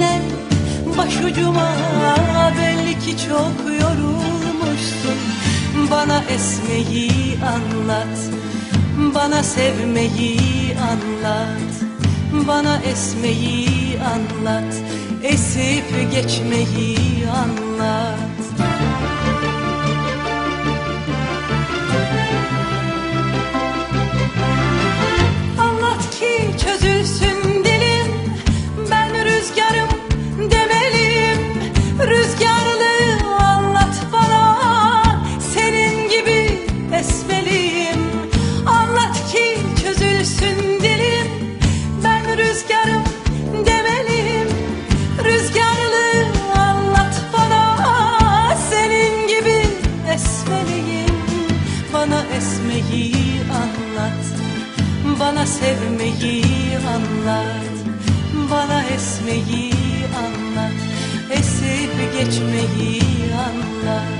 dinlen başucuma belli çok yorulmuşsun Bana esmeyi anlat bana sevmeyi anlat Bana esmeyi anlat Esip geçmeyi Anlat bana sevmeyi anlat Bana esmeyi anlat Esip geçmeyi anlat